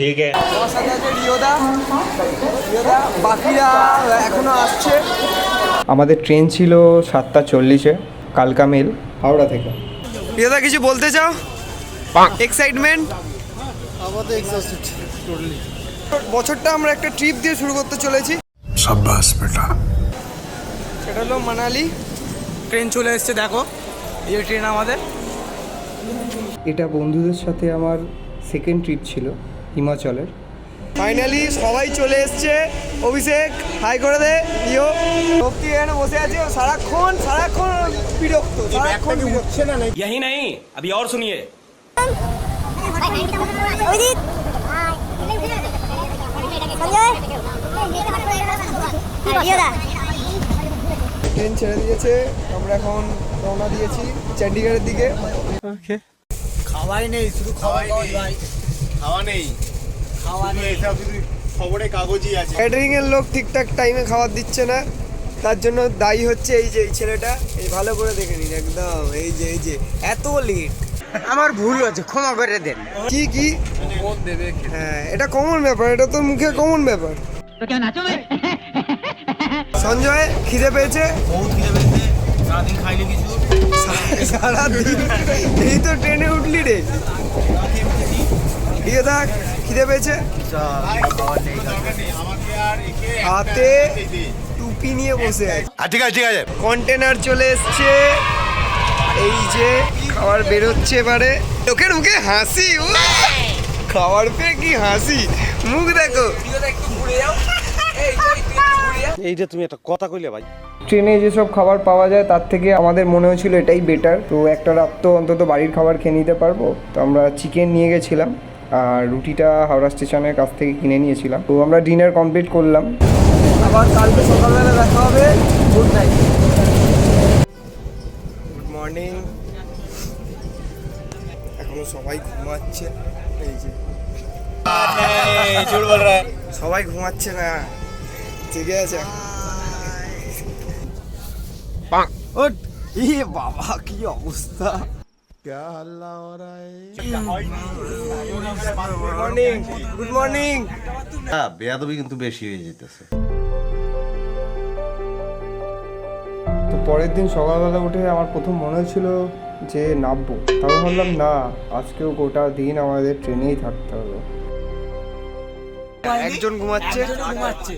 ঠিক আছে। আসছে। আমাদের ট্রেন ছিল সাতটা চল্লিশে কালকা মেল হাওড়া থেকে। প্রিয়দা কিছু বলতে চাও? এক্সাইটমেন্ট বছরটা আমরা একটা ট্রিপ দিয়ে শুরু করতে চলেছি। সাব্বাস বেটা। সেটা হলো মানালি। ট্রেন চলে এসছে দেখো। এই ট্রেন আমাদের। এটা বন্ধুদের সাথে আমার সেকেন্ড ট্রিপ ছিল। হিমাচলের ফাইনালি সবাই চলে এসছে অভিষেক হাই করে দে ইয়ো ভক্তি এখানে বসে আছে ও সারাক্ষণ সারাক্ষণ বিরক্ত সারাক্ষণ বিরক্ত यही नहीं अभी और सुनिए অভিজিৎ সঞ্জয় প্রিয়দা ট্রেন ছেড়ে দিয়েছে আমরা এখন রওনা দিয়েছি চণ্ডীগড়ের দিকে খাওয়াই নেই শুধু খাওয়াই নেই ভাই খাওয়া নেই। খাওয়া নেই। এসব শুধু খবরে কাগজই আছে। ক্যাটারিং এর লোক ঠিকঠাক টাইমে খাবার দিচ্ছে না। তার জন্য দায়ী হচ্ছে এই যে এই ছেলেটা। এই ভালো করে দেখে নিন একদম। এই যে এই যে এত লেট আমার ভুল হয়েছে ক্ষমা করে দেন। কি কি? হ্যাঁ এটা কমন ব্যাপার এটা তো মুখে কমন ব্যাপার। সঞ্জয় খিদে পেয়েছে? বহুত খিদে পেয়েছে। সারাদিন খাইনি কিছু। সারাদিন? এই তো ট্রেনে উঠলি রে। দিয়ে থাক খিদে পেয়েছে? হাতে টুপি নিয়ে বসে আছে। ঠিক আছে ঠিক আছে। কন্টেনার চলে এসছে। এই যে খাবার বেরোচ্ছে এবারে। লোকের মুখে হাসি ও খাবার পেয়ে কি হাসি। মুখ দেখো। এইটা তুমি একটা কথা কইলে ভাই। ট্রেনে যেসব খাবার পাওয়া যায় তার থেকে আমাদের মনে হয়েছিল এটাই বেটার তো একটা রাত তো অন্তত বাড়ির খাবার খেয়ে নিতে পারব। তো আমরা চিকেন নিয়ে গেছিলাম। আর রুটিটা হাওড়া স্টেশনের কাছ থেকে কিনে নিয়েছিলাম। তো আমরা ডিনার কমপ্লিট করলাম। আবার কালকে সকালবেলা দেখা হবে। গুড নাইট গুড মর্নিং এখনও সবাই ঘুমাচ্ছে। এই যে। জোর বল রা। সবাই ঘুমাচ্ছে না। জেগে আছে ওট ই বাবা কি অবস্থা? গুড মর্নিং গুড মর্নিং হ্যাঁ বেয়াদবি কিন্তু বেশি হয়ে যেতেছে। তো পরের দিন সকালবেলা উঠে আমার প্রথম মনে হচ্ছিল যে নামবো। তারপর ভাবলাম না আজকেও গোটা দিন আমাদের ট্রেনেই থাকতে হবে। একজন ঘুমাচ্ছে। ঘুমাচ্ছে।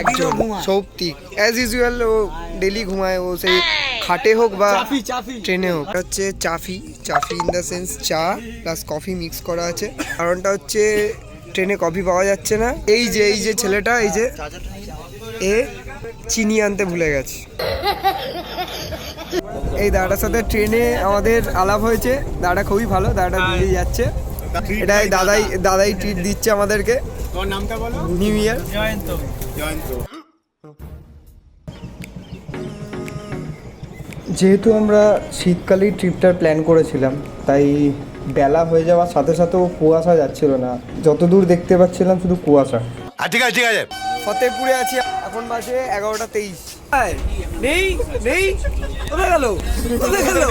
একজন। সৌপ্তিক অ্যাজ ইউজুয়াল ও ডেলি ঘুমায় ও সেই খাটে হোক বা ট্রেনে হোক। হচ্ছে চাফি চাফি ইন দ্য সেন্স চা প্লাস কফি মিক্স করা আছে। কারণটা হচ্ছে ট্রেনে কফি পাওয়া যাচ্ছে না। এই যে এই যে ছেলেটা এই যে এ চিনি আনতে ভুলে গেছে। এই দাদাটার সাথে ট্রেনে আমাদের আলাপ হয়েছে। দাদাটা খুবই ভালো দাদাটা দিল্লি যাচ্ছে। এটা দাদাই দাদাই ট্রিট দিচ্ছে আমাদেরকে। তোর নামটা বলো? New year Jayanta. জয়ন্ত। যেহেতু আমরা শীতকালেই ট্রিপটার প্ল্যান করেছিলাম তাই বেলা হয়ে যাওয়ার সাথে সাথেও কুয়াশা যাচ্ছিল না। যতদূর দেখতে পাচ্ছিলাম শুধু কুয়াশা। ঠিক আছে ঠিক আছে। ফতেপুরে আছি এখন বাজে এগারোটা তেইশ। নেই নেই। কোথায় গেল? কোথায় গেল।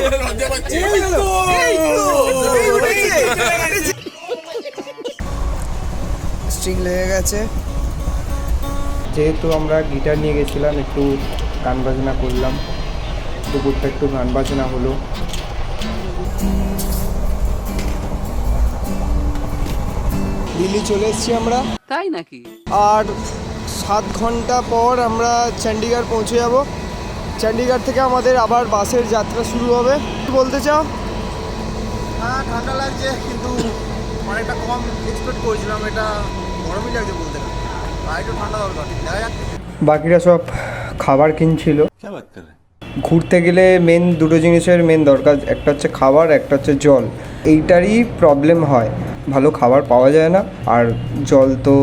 স্ট্রিং লেগে গেছে। যেহেতু আমরা গিটার নিয়ে গেছিলাম একটু গান বাজনা করলাম। দুপুরটা একটু গান বাজনা হলো। দিল্লি চলে এসেছি আমরা। তাই নাকি? আর সাত ঘণ্টা পর আমরা চণ্ডীগড় পৌঁছে যাব। চণ্ডীগড় থেকে আমাদের আবার বাসের যাত্রা শুরু হবে। বলতে চাও? হ্যাঁ ঠান্ডা লাগছে কিন্তু অনেকটা কম এক্সপেক্ট করেছিলাম। এটা গরমই লাগছে বলতে গেলে। আর একটু ঠান্ডা দরকার। দেখা যাক। বাকিরা সব খাবার কিনছিল। ঘুরতে গেলে মেন দুটো জিনিসের মেন দরকার একটা হচ্ছে খাবার একটা হচ্ছে জল। এইটারই প্রবলেম হয়। ভালো খাবার পাওয়া যায় না আর জল তো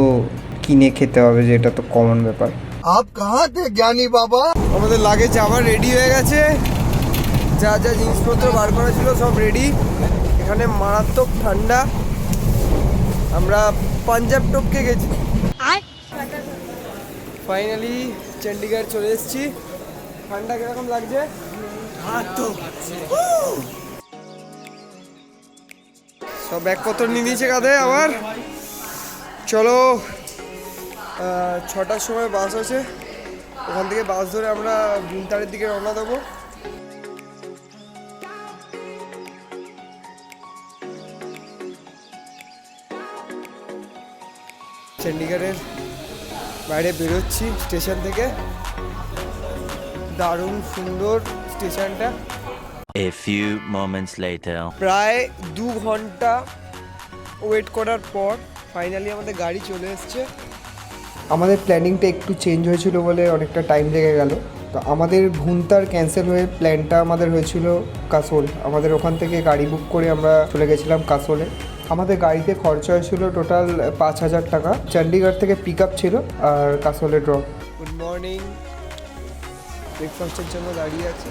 কিনে খেতে হবে যেটা তো কমন ব্যাপার। আপ কাহা তে জ্ঞানী বাবা? আমাদের লাগেজ আবার রেডি হয়ে গেছে। যা যা জিনিসপত্র বার করা ছিল সব রেডি এখানে মারাত্মক ঠান্ডা। আমরা পাঞ্জাব টপকে গেছি। ফাইনালি চণ্ডীগড় চলে এসেছি। ঠান্ডা কীরকম লাগছে? সব ব্যাগপত্র নিয়ে নিয়েছে কাঁধে আবার? চলো ছটার সময় বাস আছে। ওখান থেকে বাস ধরে আমরা বুনতারের দিকে রওনা দেবো। চণ্ডীগড়ের বাইরে বেরোচ্ছি স্টেশন থেকে। দারুণ সুন্দর স্টেশনটা। A few moments later. প্রায় দু ঘণ্টা ওয়েট করার পর ফাইনালি আমাদের গাড়ি চলে এসছে। আমাদের প্ল্যানিংটা একটু চেঞ্জ হয়েছিল বলে অনেকটা টাইম লেগে গেল। তো আমাদের ভুন্তার ক্যান্সেল হয়ে প্ল্যানটা আমাদের হয়েছিল কাসোল। আমাদের ওখান থেকে গাড়ি বুক করে আমরা চলে গেছিলাম কাসোলে। আমাদের গাড়িতে খরচা হয়েছিল টোটাল পাঁচ হাজার টাকা। চণ্ডীগড় থেকে পিক আপ ছিল আর কাসোলে ড্রপ গুড মর্নিং ব্রেকফাস্টের জন্য দাঁড়িয়ে আছি।